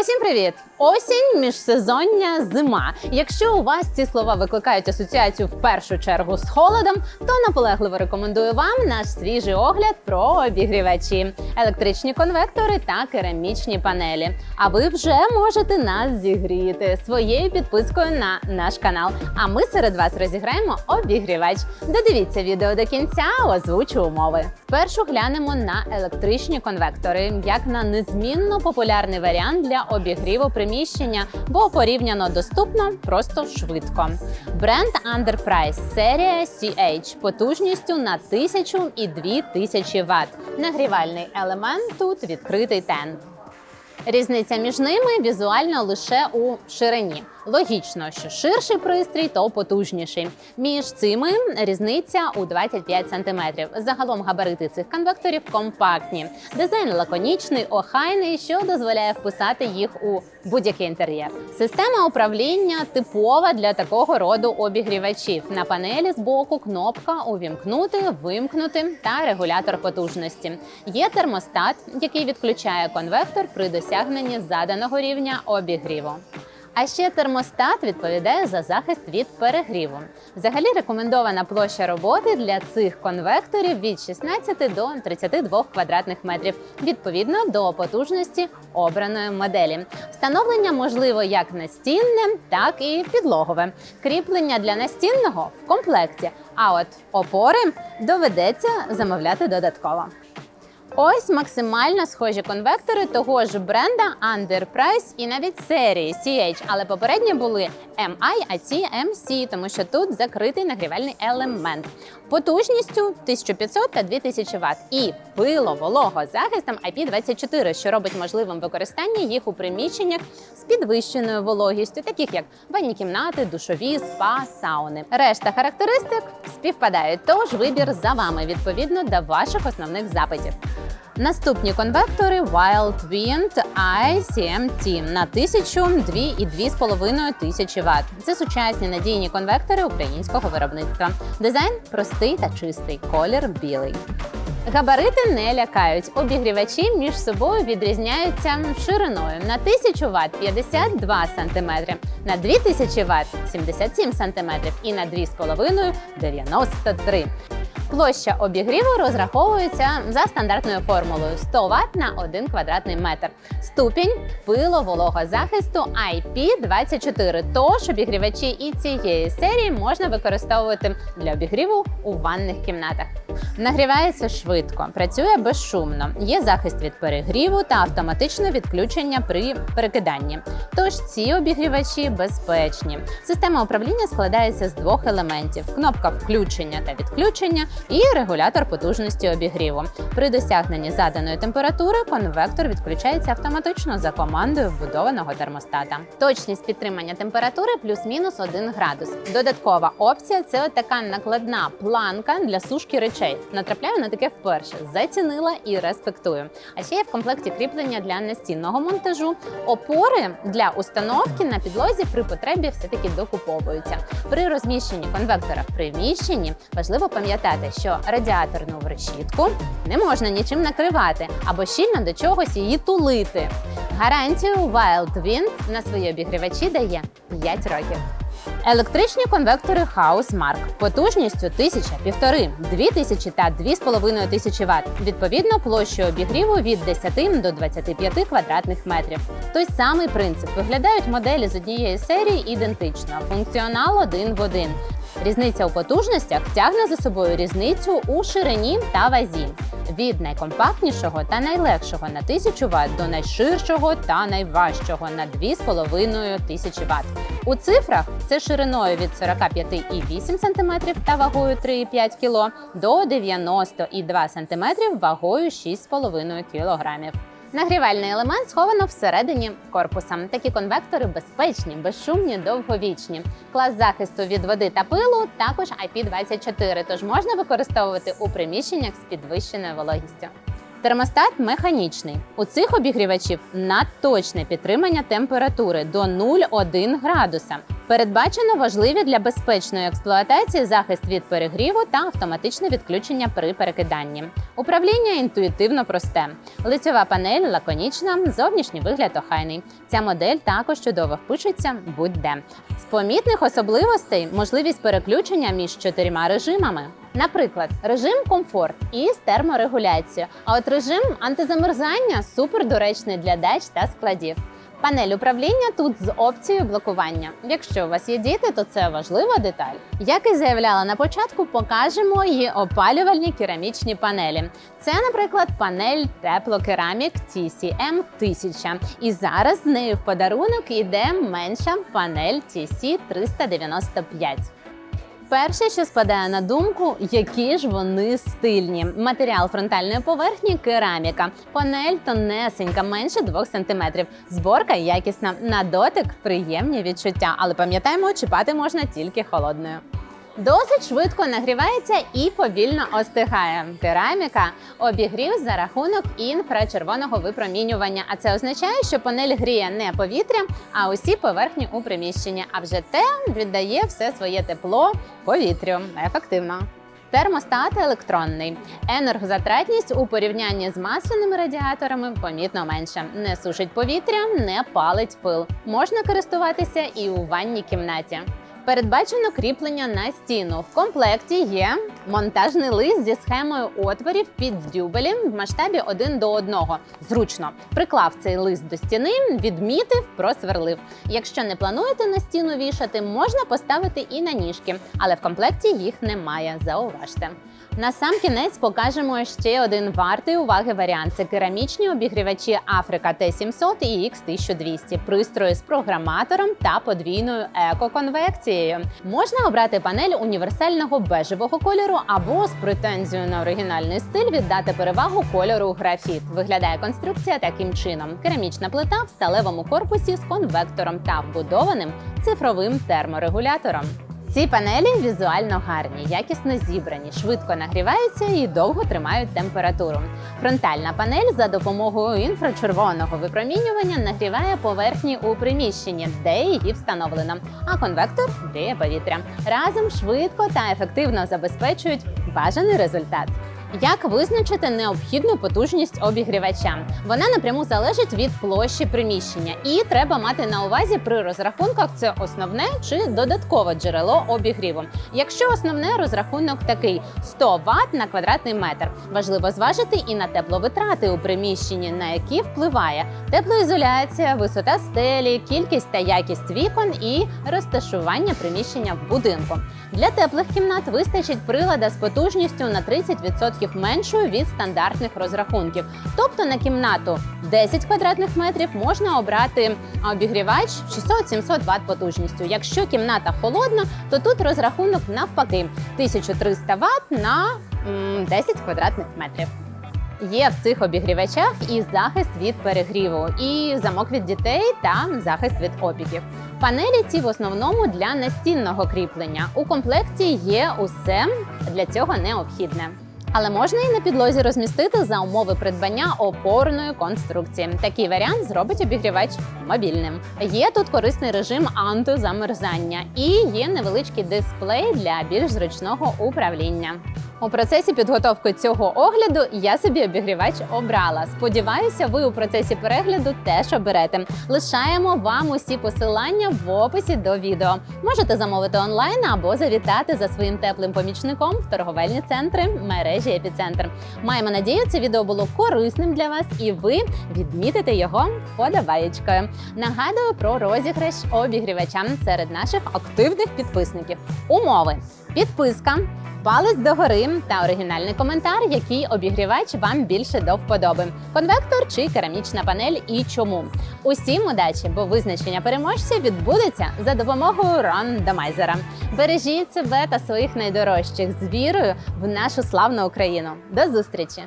Усім привіт! Осінь, міжсезоння, зима. Якщо у вас ці слова викликають асоціацію в першу чергу з холодом, то наполегливо рекомендую вам наш свіжий огляд про обігрівачі, електричні конвектори та керамічні панелі. А ви вже можете нас зігріти своєю підпискою на наш канал. А ми серед вас розіграємо обігрівач. Додивіться відео до кінця, озвучу умови. Спершу глянемо на електричні конвектори, як на незмінно популярний варіант для обігріву приміщення, бо порівняно доступно, просто швидко. Бренд Underprice серія CH потужністю на 1000 і 2000 Вт. Нагрівальний елемент тут відкритий тент. Різниця між ними візуально лише у ширині. Логічно, що ширший пристрій, то потужніший. Між цими різниця у 25 см. Загалом габарити цих конвекторів компактні. Дизайн лаконічний, охайний, що дозволяє вписати їх у будь-який інтер'єр. Система управління типова для такого роду обігрівачів. На панелі збоку кнопка увімкнути, вимкнути та регулятор потужності. Є термостат, який відключає конвектор при досягненні заданого рівня обігріву. А ще термостат відповідає за захист від перегріву. Взагалі рекомендована площа роботи для цих конвекторів від 16 до 32 квадратних метрів, відповідно до потужності обраної моделі. Встановлення можливо як настінне, так і підлогове. Кріплення для настінного в комплекті. А от опори доведеться замовляти додатково. Ось максимально схожі конвектори того ж бренда Underprice і навіть серії CH, але попередні були MI, а ці MC, тому що тут закритий нагрівальний елемент потужністю 1500 та 2000 Вт і пило-волого захистом IP24, що робить можливим використання їх у приміщеннях з підвищеною вологістю, таких як ванні кімнати, душові, спа, сауни. Решта характеристик співпадають, тож вибір за вами відповідно до ваших основних запитів. Наступні конвектори Wild Wind ICMT на 1000, 2 і 2,5 тисячі Вт. Це сучасні надійні конвектори українського виробництва. Дизайн простий та чистий, колір білий. Габарити не лякають. Обігрівачі між собою відрізняються шириною на 1000 Вт 52 см, на 2000 Вт 77 см і на 2,5 93 Площа обігріву розраховується за стандартною формулою 100 Вт на 1 квадратний метр. Ступінь пило-волого захисту IP24. Тож обігрівачі і цієї серії можна використовувати для обігріву у ванних кімнатах. Нагрівається швидко, працює безшумно, є захист від перегріву та автоматичне відключення при перекиданні. Тож ці обігрівачі безпечні. Система управління складається з двох елементів: кнопка включення та відключення і регулятор потужності обігріву. При досягненні заданої температури конвектор відключається автоматично за командою вбудованого термостата. Точність підтримання температури плюс-мінус 1 градус. Додаткова опція це така накладна планка для сушки речей. Натрапляю на таке вперше. Зацінила і респектую. А ще є в комплекті кріплення для настінного монтажу. Опори для установки на підлозі при потребі все-таки докуповуються. При розміщенні конвектора в приміщенні важливо пам'ятати, що радіаторну решітку не можна нічим накривати або щільно до чогось її тулити. Гарантію Wild Wind на свої обігрівачі дає 5 років. Електричні конвектори House Mark потужністю 1000, 1,5, 2000 та 2,5 тисячі Вт. Відповідно, площею обігріву від 10 до 25 квадратних метрів. Той самий принцип виглядають моделі з однієї серії ідентично, функціонал один в один. Різниця у потужностях тягне за собою різницю у ширині та вазі від найкомпактнішого та найлегшого на 1000 Вт до найширшого та найважчого на 2,5 тисячі Вт. У цифрах це шириною від 45,8 см та вагою 3,5 кг до 90,2 см вагою 6,5 кг. Нагрівальний елемент сховано всередині корпуса. Такі конвектори безпечні, безшумні, довговічні. Клас захисту від води та пилу також IP24, тож можна використовувати у приміщеннях з підвищеною вологістю. Термостат механічний. У цих обігрівачів надточне підтримання температури до 0,1 градуса. Передбачено важливі для безпечної експлуатації захист від перегріву та автоматичне відключення при перекиданні. Управління інтуїтивно просте. Лицьова панель лаконічна, зовнішній вигляд охайний. Ця модель також чудово впишеться будь-де. З помітних особливостей можливість переключення між чотирма режимами. Наприклад, режим комфорт із терморегуляцією. А от режим антизамерзання супер доречний для дач та складів. Панель управління тут з опцією блокування. Якщо у вас є діти, то це важлива деталь. Як і заявляла на початку, покажемо її опалювальні керамічні панелі. Це, наприклад, панель теплокерамік TCM 1000. І зараз з нею в подарунок іде менша панель TC 395. Перше, що спадає на думку, які ж вони стильні. Матеріал фронтальної поверхні кераміка. Панель тонесенька, менше 2 см. Зборка якісна. На дотик приємні відчуття, але пам'ятаємо, чіпати можна тільки холодною. Досить швидко нагрівається і повільно остигає. Кераміка обігрів за рахунок інфрачервоного випромінювання. А це означає, що панель гріє не повітря, а усі поверхні у приміщенні. А вже те віддає все своє тепло повітрю. Ефективно. Термостат електронний. Енергозатратність у порівнянні з масляними радіаторами помітно менша. Не сушить повітря, не палить пил. Можна користуватися і у ванній кімнаті. Передбачено кріплення на стіну. В комплекті є монтажний лист зі схемою отворів під дюбелі в масштабі 1 до 1. Зручно приклав цей лист до стіни, відмітив, просверлив. Якщо не плануєте на стіну вішати, можна поставити і на ніжки, але в комплекті їх немає. Зауважте. На сам кінець покажемо ще один вартий уваги варіант. Це керамічні обігрівачі Африка Т700 і X1200, пристрої з програматором та подвійною екоконвекцією. Можна обрати панель універсального бежевого кольору або з претензією на оригінальний стиль віддати перевагу кольору графіт. Виглядає конструкція таким чином: керамічна плита в сталевому корпусі з конвектором та вбудованим цифровим терморегулятором. Ці панелі візуально гарні, якісно зібрані, швидко нагріваються і довго тримають температуру. Фронтальна панель за допомогою інфрачервоного випромінювання нагріває поверхні у приміщенні, де її встановлено. А конвектор гріє повітря. Разом швидко та ефективно забезпечують бажаний результат. Як визначити необхідну потужність обігрівача? Вона напряму залежить від площі приміщення, і треба мати на увазі при розрахунках це основне чи додаткове джерело обігріву. Якщо основне розрахунок такий 100 Вт на квадратний метр, важливо зважити і на тепловитрати у приміщенні, на які впливає теплоізоляція, висота стелі, кількість та якість вікон і розташування приміщення в будинку. Для теплих кімнат вистачить прилада з потужністю на 30% меншою від стандартних розрахунків. Тобто на кімнату 10 квадратних метрів можна обрати обігрівач 600-700 Вт потужністю. Якщо кімната холодна, то тут розрахунок навпаки 1300 Вт на м, 10 квадратних метрів. Є в цих обігрівачах і захист від перегріву, і замок від дітей та захист від опіків. Панелі ці в основному для настінного кріплення. У комплекті є усе для цього необхідне. Але можна і на підлозі розмістити за умови придбання опорної конструкції. Такий варіант зробить обігрівач мобільним. Є тут корисний режим антизамерзання і є невеличкий дисплей для більш зручного управління. У процесі підготовки цього огляду я собі обігрівач обрала. Сподіваюся, ви у процесі перегляду теж оберете. Лишаємо вам усі посилання в описі до відео. Можете замовити онлайн або завітати за своїм теплим помічником в торговельні центри мережі Епіцентр. Маємо надію, це відео було корисним для вас, і ви відмітите його вподобаєчкою. Нагадую про розіграш обігрівача серед наших активних підписників. Умови: підписка. Палець догори та оригінальний коментар, який обігрівач вам більше до вподоби. Конвектор чи керамічна панель і чому. Усім удачі, бо визначення переможця відбудеться за допомогою рандомайзера. Бережіть себе та своїх найдорожчих з вірою в нашу славну Україну. До зустрічі!